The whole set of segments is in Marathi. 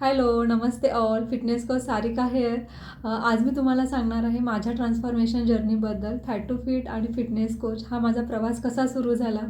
Hello Namaste all fitness coach Sarika here आज मी तुम्हाला सांगणार आहे माझ्या ट्रान्सफॉर्मेशन जर्नीबद्दल फॅट टू फिट आणि फिटनेस कोच हा माझा प्रवास कसा सुरू झाला?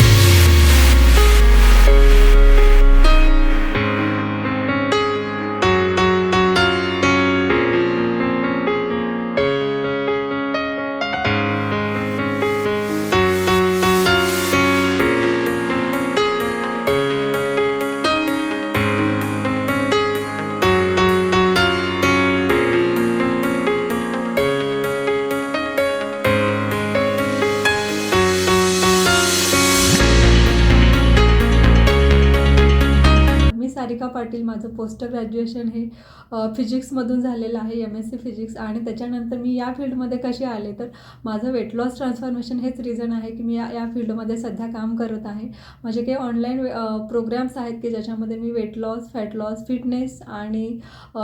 पाटील माझं पोस्ट ग्रॅज्युएशन हे फिजिक्समधून झालेलं आहे एम एस सी फिजिक्स आणि त्याच्यानंतर मी या फील्डमध्ये कसे आले तर माझं वेट लॉस ट्रान्सफॉर्मेशन हेच रिझन आहे की मी या या फील्डमध्ये सध्या काम करत आहे. माझे काही ऑनलाईन प्रोग्राम्स आहेत की ज्याच्यामध्ये मी weight loss fat loss fitness आणि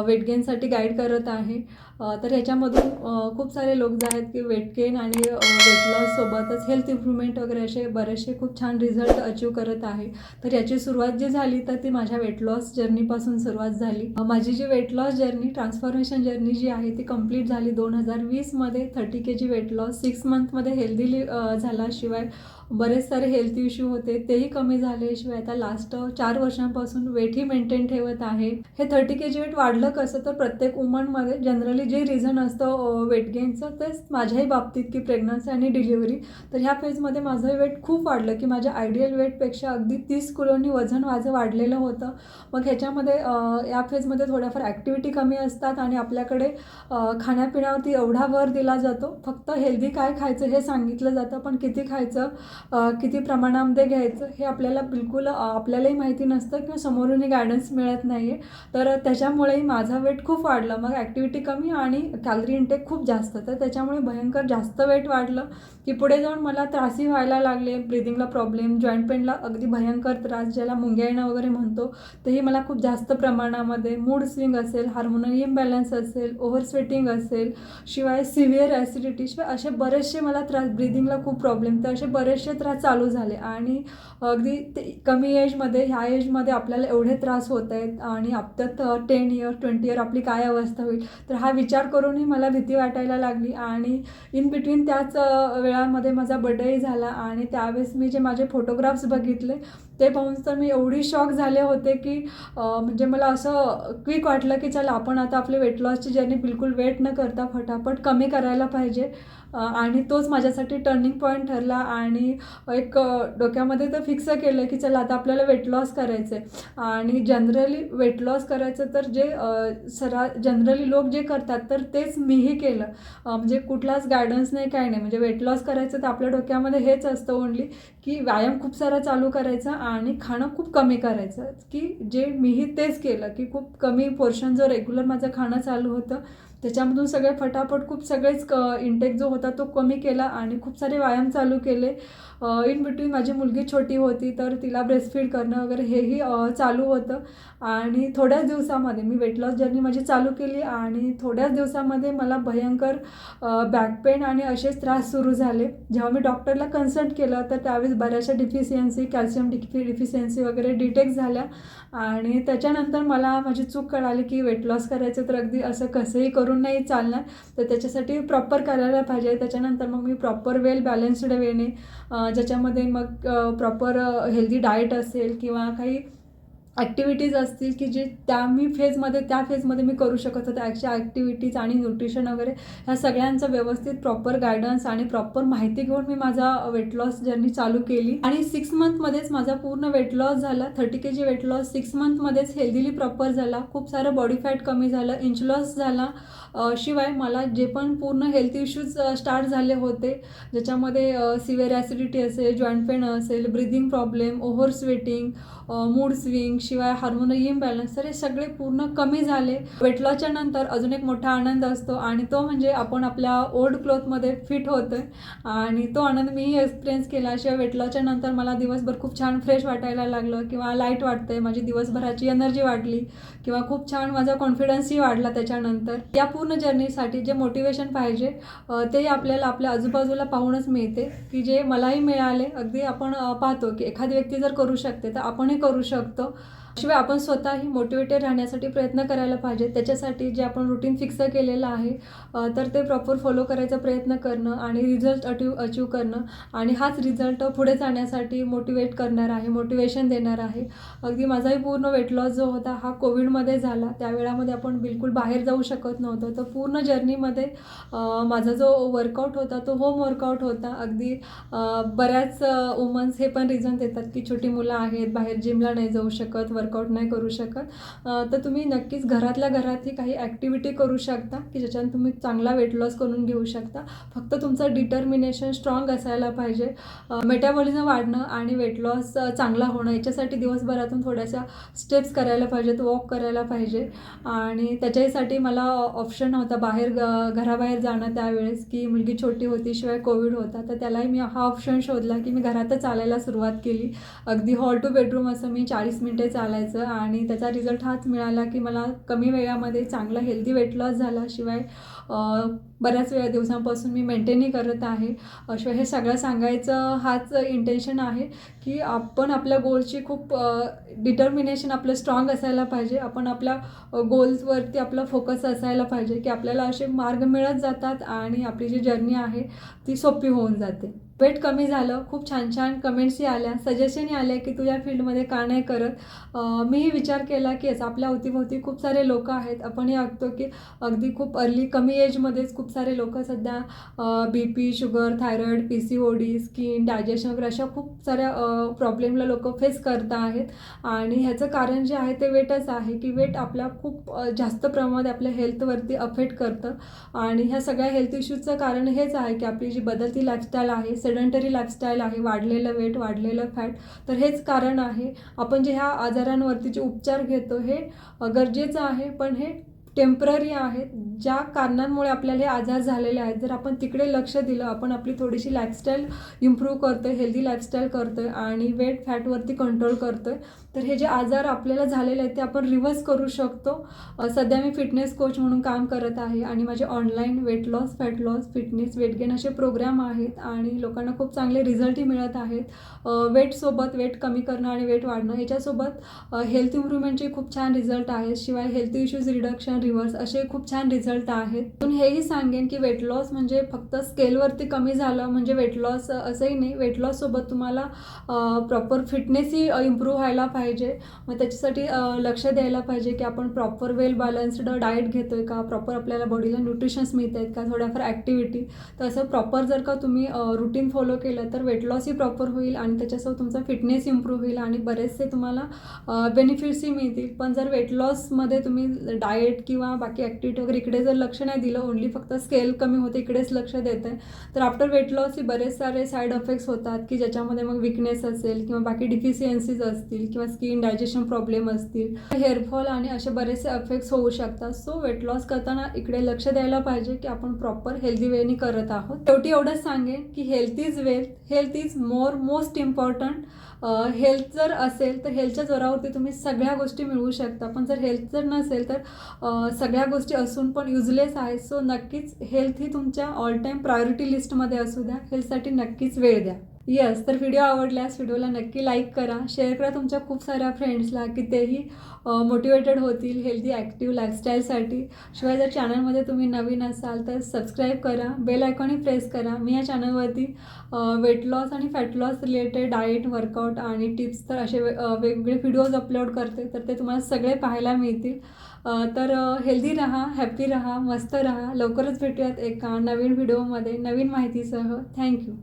वेट गेनसाठी गाईड करत आहे. तर ह्याच्यामधून खूप सारे लोक जे आहेत की वेट गेन आणि वेट लॉससोबतच हेल्थ इम्प्रूव्हमेंट वगैरे असे बरेचसे खूप छान रिझल्ट अचीव करत आहे. तर याची सुरुवात जी झाली तर ती माझ्या वेट लॉस जर्नीपासून सुरुवात झाली. माझी जी weight loss journey transformation journey जी आहे ती कंप्लीट झाली दोन हजार वीसमध्ये thirty K G weight loss six मंथमध्ये हेल्दीली झाला शिवाय बरेच सारे हेल्थ इश्यू होते तेही कमी झाले शिवाय आता लास्ट चार वर्षांपासून वेटही मेंटेन ठेवत आहे. हे थर्टी के जी वेट वाढलं कसं तर प्रत्येक वुमनमध्ये जनरली जे रिझन असतं वेट गेनचं तेच माझ्याही बाबतीत की प्रेग्नन्सी आणि डिलिव्हरी तर ह्या फेजमध्ये माझं वेट खूप वाढलं की माझ्या आयडियल वेटपेक्षा अगदी तीस किलोनी वजन माझं वाढलेलं होतं. मग ह्याच्यामध्ये या फेजमध्ये थोड्याफार ॲक्टिव्हिटी कमी असतात आणि आपल्याकडे खाण्यापिण्यावरती एवढा भर दिला जातो. फक्त हेल्दी काय खायचं हे सांगितलं जातं पण किती खायचं किती प्रमाणामध्ये घ्यायचं हे आपल्याला बिलकुल आपल्यालाही माहिती नसतं किंवा समोरूनही गायडन्स मिळत नाही आहे तर त्याच्यामुळेही माझा वेट खूप वाढला. मग ॲक्टिव्हिटी कमी आणि कॅलरी इंटेक खूप जास्त. तर त्याच्यामुळे भयंकर जास्त वेट वाढलं की पुढे जाऊन मला त्रासही व्हायला लागले. ब्रिदिंगला प्रॉब्लेम जॉईंट पेनला अगदी भयंकर त्रास ज्याला मुंग्या येणं वगैरे म्हणतो तेही मला खूप जास्त प्रमाणामध्ये. मूड स्विंग असेल हार्मोनल इम्बॅलन्स असेल ओव्हर स्वेटिंग असेल शिवाय सिव्हिअर ॲसिडिटी शिवाय असे बरेचसे मला त्रास ब्रिदिंगला खूप प्रॉब्लेम तर असे बरेचसे त्रास चालू झाले. आणि अगदी ते कमी एजमध्ये ह्या एजमध्ये आपल्याला एवढे त्रास होत आहेत आणि आपल्यात टेन इयर ट्वेंटी इयर आपली काय अवस्था होईल? तर हा विचार करूनही मला भीती वाटायला लागली. आणि इन बिटवीन त्याच वेळामध्ये माझा बर्थडेही झाला. आणि त्यावेळेस मी जे माझे फोटोग्राफ्स बघितले ते पाहून तर मी एवढी शॉक झाले होते की म्हणजे मला असं क्विक वाटलं की चला आपण आता आपले वेट लॉसची जर्नी बिलकुल वेट न करता फटाफट कमी करायला पाहिजे. आणि तोच माझ्यासाठी टर्निंग पॉईंट ठरला आणि एक डोक्यामध्ये तर फिक्स केलं की चला आता आपल्याला वेट लॉस करायचं आहे आणि जनरली वेट लॉस करायचं तर जे सरा जनरली लोक जे करतात तर तेच मीही केलं. म्हणजे कुठलाच गायडन्स नाही काय नाही. म्हणजे वेट लॉस करायचं तर आपल्या डोक्यामध्ये हेच असतं ओनली की व्यायाम खूप सारा चालू करायचा आणि खाणं खूप कमी करायचं. की जे मीही तेच केलं की खूप कमी पोर्शन जो रेग्युलर माझं खाणं चालू होतं त्याच्यामधून सगळे फटाफट खूप सगळेच क इंटेक जो होता तो कमी केला आणि खूप सारे व्यायाम चालू केले. इन बिटवीन माझी मुलगी छोटी होती तर तिला ब्रेस्टफीड करणं वगैरे हेही चालू होतं. आणि थोड्याच दिवसामध्ये मी वेट लॉस जर्नी माझी चालू केली आणि थोड्याच दिवसामध्ये मला भयंकर बॅक पेन आणि असेच त्रास सुरू झाले. जेव्हा मी डॉक्टरला कन्सल्ट केलं तर त्यावेळेस बऱ्याचशा डिफिशियन्सी कॅल्शियम डिफि डिफिशियन्सी वगैरे डिटेक्ट झाल्या. आणि त्याच्यानंतर मला माझी चूक कळाली की वेट लॉस करायचं तर अगदी असं कसंही करू करून नाही चालणार. तर त्याच्यासाठी प्रॉपर करायला पाहिजे. त्याच्यानंतर मग मी प्रॉपर वेल बॅलन्स्ड वेने ज्याच्यामध्ये मग प्रॉपर हेल्दी डाएट असेल किंवा काही ॲक्टिव्हिटीज असतील की जे त्या मी फेजमध्ये त्या फेजमध्ये मी करू शकत होते. अशा ॲक्टिव्हिटीज आणि न्यूट्रिशन वगैरे ह्या सगळ्यांचं व्यवस्थित प्रॉपर गायडन्स आणि प्रॉपर माहिती घेऊन मी माझा वेट लॉस जर्नी चालू केली. आणि सिक्स मंथमध्येच माझा पूर्ण वेट लॉस झाला. Thirty K G weight loss six मंथमध्येच healthily proper झाला. खूप सारं बॉडी फॅट कमी झालं. इंच लॉस झाला. शिवाय मला जे पण पूर्ण हेल्थ इश्यूज स्टार्ट झाले होते ज्याच्यामध्ये सिव्हिअर ॲसिडिटी असेल जॉईंट पेन असेल breathing problem over sweating mood swing शिवाय हार्मोनल बॅलन्स तर हे सगळे पूर्ण कमी झाले. वेट लॉसच्या नंतर अजून एक मोठा आनंद असतो आणि तो म्हणजे आपण आपल्या ओल्ड क्लोथमध्ये फिट होतोय. आणि तो आनंद मीही एक्सपिरियन्स केला. शिवाय वेट लॉसच्या नंतर मला दिवसभर खूप छान फ्रेश वाटायला लागलं किंवा लाइट वाटतंय. माझी दिवसभराची एनर्जी वाढली किंवा खूप छान माझा कॉन्फिडन्सही वाढला त्याच्यानंतर. या पूर्ण जर्नीसाठी जे मोटिवेशन पाहिजे ते आपल्याला आपल्या आजूबाजूला पाहूनच मिळते. की जे मलाही मिळाले अगदी आपण पाहतो की एखादी व्यक्ती जर करू शकते तर आपणही करू शकतो. शिवाय आपण स्वतःही मोटिवेटेड राहण्यासाठी प्रयत्न करायला पाहिजे. त्याच्यासाठी जे आपण रुटीन फिक्स केलेलं आहे तर ते प्रॉपर फॉलो करायचा प्रयत्न करणं आणि रिझल्ट अटिव अचीव करणं आणि हाच रिझल्ट पुढे जाण्यासाठी मोटिवेट करणार आहे मोटिवेशन देणार आहे. अगदी माझाही पूर्ण वेट लॉस जो होता हा कोविडमध्ये झाला. त्यावेळामध्ये आपण बिलकुल बाहेर जाऊ शकत नव्हतं. तर पूर्ण जर्नीमध्ये माझा जो वर्कआउट होता तो होम वर्कआउट होता. अगदी बऱ्याच वुमन्स हे पण रिझन देतात की छोटी मुलं आहेत बाहेर जिमला नाही जाऊ शकत वर्कआउट नाही करू शकत. तर तुम्ही नक्कीच घरातल्या घरातही काही ॲक्टिव्हिटी करू शकता की ज्याच्यानं तुम्ही चांगला वेट लॉस करून घेऊ शकता. फक्त तुमचं डिटर्मिनेशन स्ट्रॉंग असायला पाहिजे. मेटाबॉलिझम वाढणं आणि वेट लॉस चांगला होणं याच्यासाठी दिवसभरातून थोड्याशा स्टेप्स करायला पाहिजेत वॉक करायला पाहिजे. आणि त्याच्यासाठी मला ऑप्शन नव्हता बाहेर ग घराबाहेर जाणं त्यावेळेस की मुलगी छोटी होती शिवाय कोविड होता. तर त्यालाही मी हा ऑप्शन शोधला की मी घरातच चालायला सुरुवात केली. अगदी हॉल टू बेडरूम असं मी चाळीस मिनटे चालायचं आणि त्याचा रिझल्ट हाच मिळाला की मला कमी वेळामध्ये चांगला हेल्दी वेट लॉस झाला. शिवाय बऱ्याच वेळा दिवसांपासून मी मेंटेनही करत आहे. शिवाय हे सगळं सांगायचं हाच इंटेन्शन आहे की आपण आपल्या गोलची खूप डिटर्मिनेशन आपलं स्ट्रॉंग असायला पाहिजे. आपण आपल्या गोल्सवरती आपला फोकस असायला पाहिजे की आपल्याला असे मार्ग मिळत जातात आणि आपली जी जर्नी आहे ती सोपी होऊन जाते. वेट कमी झालं खूप छान छान कमेंट्सही आल्या. सजेशनही आल्या की तू या फील्डमध्ये का नाही करत. मीही विचार केला की असं आपल्या अवतीभोवती खूप सारे लोक आहेत. आपणही ऐकतो की अगदी खूप अर्ली कमी एजमध्येच खूप सारे लोक सध्या B P sugar thyroid P C O D skin digestion वगैरे अशा खूप साऱ्या प्रॉब्लेमला लोक फेस करत आहेत. आणि ह्याचं कारण जे आहे ते वेटच आहे की वेट आपल्या खूप जास्त प्रमाणात आपल्या हेल्थवरती अफेक्ट करतं. आणि ह्या सगळ्या हेल्थ इश्यूजचं कारण हेच आहे की आपली जी बदलती लाईफस्टाईल आहे सेडंटरी लाईफस्टाईल आहे वाढलेलं वेट वाढलेलं फॅट तर हेच कारण आहे. आपण जे ह्या आजारांवरती जे उपचार घेतो हे गरजेचं आहे पण हे टेंपररी आहेत ज्या कारणांमुळे आपल्याला हे आजार झालेले आहेत. जर आपण तिकडे लक्ष दिलं आपण आपली थोडीशी लाईफस्टाईल इम्प्रूव्ह आहे हेल्दी लाईफस्टाईल आहे आणि वेट फॅटवरती कंट्रोल करतो आहे तर हे जे आजार आपल्याला झालेले आहेत ते आपण रिव्हर्स करू शकतो. सध्या मी फिटनेस कोच म्हणून काम करत आहे आणि माझे online weight loss fat loss fitness weight gain असे प्रोग्राम आहेत आणि लोकांना खूप चांगले रिझल्टही मिळत आहेत. वेटसोबत वेट कमी करणं आणि वेट वाढणं याच्यासोबत हेल्थ इम्प्रूव्हमेंटचे खूप छान रिझल्ट आहेत. शिवाय हेल्थ इश्यूज रिडक्शन रिव्हर्स असे खूप छान रिझल्ट आहेत. पण हेही सांगेन की वेट लॉस म्हणजे फक्त स्केलवरती कमी झालं म्हणजे वेट लॉस असंही नाही. वेट लॉससोबत तुम्हाला प्रॉपर फिटनेसही इम्प्रूव्ह व्हायला पाहिजे. मग त्याच्यासाठी लक्ष द्यायला पाहिजे की आपण प्रॉपर वेल बॅलन्स्ड डाएट घेतोय का? प्रॉपर आपल्याला बॉडीला न्यूट्रिशन्स मिळत आहेत का? थोड्याफार ॲक्टिव्हिटी तर असं प्रॉपर जर का तुम्ही रुटीन फॉलो केलं तर वेट लॉसही प्रॉपर होईल आणि त्याच्यासोबत तुमचा फिटनेस इम्प्रूव्ह होईल आणि बरेचसे तुम्हाला बेनिफिट्सही मिळतील. पण जर वेट लॉसमध्ये तुम्ही डाएट किंवा बाकी ॲक्टिव्हिटी वगैरे इकडे जर लक्ष नाही दिलं ओनली फक्त स्केल कमी होते इकडेच लक्ष देत आहे तर आफ्टर वेट लॉस बरेच सारे साईड इफेक्ट्स होतात की ज्याच्यामध्ये मग विकनेस असेल किंवा बाकी डिफिशियन्सीज असतील किंवा स्किन डायजेशन प्रॉब्लेम असतील. हेअरफॉल आणि असे बरेचसे अफेक्ट्स होऊ शकतात. सो वेट लॉस करताना इकडे लक्ष द्यायला पाहिजे की आपण प्रॉपर हेल्दी वेनी करत आहोत. शेवटी एवढंच सांगेन की health is wealth health is more most important health जर असेल तर हेल्थच्या जोरावरती तुम्ही सगळ्या गोष्टी मिळवू शकता. पण जर हेल्थ जर नसेल तर सगळ्या गोष्टी असून पण युजलेस आहेत सो नक्कीच हेल्थ ही तुमच्या ऑल टाईम प्रायोरिटी लिस्टमध्ये असू द्या. हेल्थसाठी नक्कीच वेळ द्या. येस तर व्हिडिओ आवडल्यास व्हिडिओला नक्की लाईक करा. शेअर करा तुमच्या खूप साऱ्या फ्रेंड्सला की तेही मोटिवेटेड होतील हेल्दी ॲक्टिव्ह लाईफस्टाईलसाठी शिवाय जर चॅनलमध्ये तुम्ही नवीन असाल तर सबस्क्राईब करा. बेल आयकॉनही प्रेस करा. मी या चॅनलवरती वेट लॉस आणि fat loss related diet workout आणि टिप्स तर असे वे- वेगवेगळे व्हिडिओज अपलोड करते. तर ते तुम्हाला सगळे पाहायला मिळतील. तर हेल्दी राहा हॅप्पी राहा मस्त राहा. लवकरच भेटूयात एका नवीन व्हिडिओमध्ये नवीन माहितीसह. थँक्यू